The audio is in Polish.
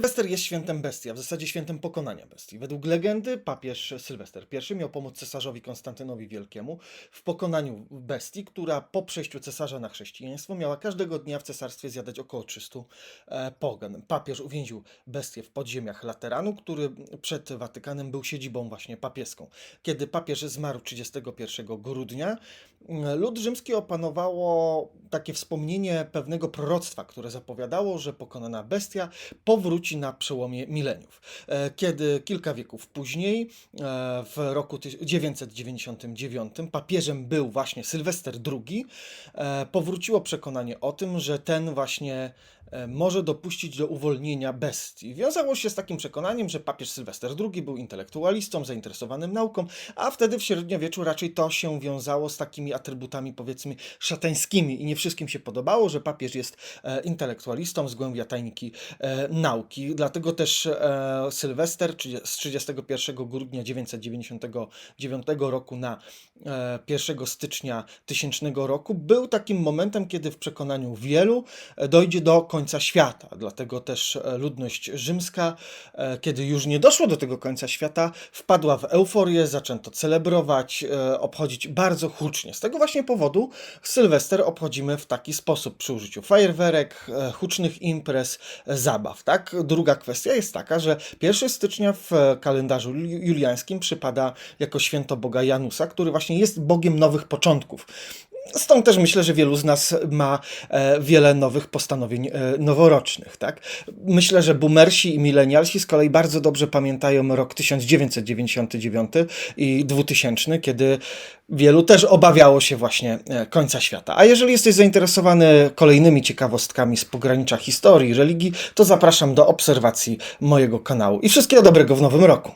Sylwester jest świętem bestii, a w zasadzie świętem pokonania bestii. Według legendy papież Sylwester I miał pomóc cesarzowi Konstantynowi Wielkiemu w pokonaniu bestii, która po przejściu cesarza na chrześcijaństwo miała każdego dnia w cesarstwie zjadać około 300 e, pogan. Papież uwięził bestię w podziemiach Lateranu, który przed Watykanem był siedzibą właśnie papieską. Kiedy papież zmarł 31 grudnia, lud rzymski opanowało takie wspomnienie pewnego proroctwa, które zapowiadało, że pokonana bestia powróci na przełomie mileniów. E, Kiedy kilka wieków później, e, w roku ty- 999, papieżem był właśnie Sylwester II, e, powróciło przekonanie o tym, że ten właśnie może dopuścić do uwolnienia bestii. Wiązało się z takim przekonaniem, że papież Sylwester II był intelektualistą, zainteresowanym nauką, a wtedy w średniowieczu raczej to się wiązało z takimi atrybutami powiedzmy szatańskimi i nie wszystkim się podobało, że papież jest e, intelektualistą, zgłębia tajniki e, nauki. Dlatego też e, Sylwester z 31 grudnia 999 roku na e, 1 stycznia 1000 roku był takim momentem, kiedy w przekonaniu wielu e, dojdzie do końca świata. Dlatego też e, ludność rzymska, e, kiedy już nie doszło do tego końca świata, wpadła w euforię, zaczęto celebrować, e, obchodzić bardzo hucznie. Z tego właśnie powodu Sylwester obchodzimy w taki sposób przy użyciu fajerwerek, hucznych imprez, zabaw. Tak? Druga kwestia jest taka, że 1 stycznia w kalendarzu ju- juliańskim przypada jako święto Boga Janusa, który właśnie jest Bogiem nowych początków. Stąd też myślę, że wielu z nas ma e, wiele nowych postanowień e, noworocznych. Tak? Myślę, że boomersi i milenialsi z kolei bardzo dobrze pamiętają rok 1999 i 2000, kiedy wielu też obawiało się właśnie e, końca świata. A jeżeli jesteś zainteresowany kolejnymi ciekawostkami z pogranicza historii, religii, to zapraszam do obserwacji mojego kanału. I wszystkiego dobrego w nowym roku.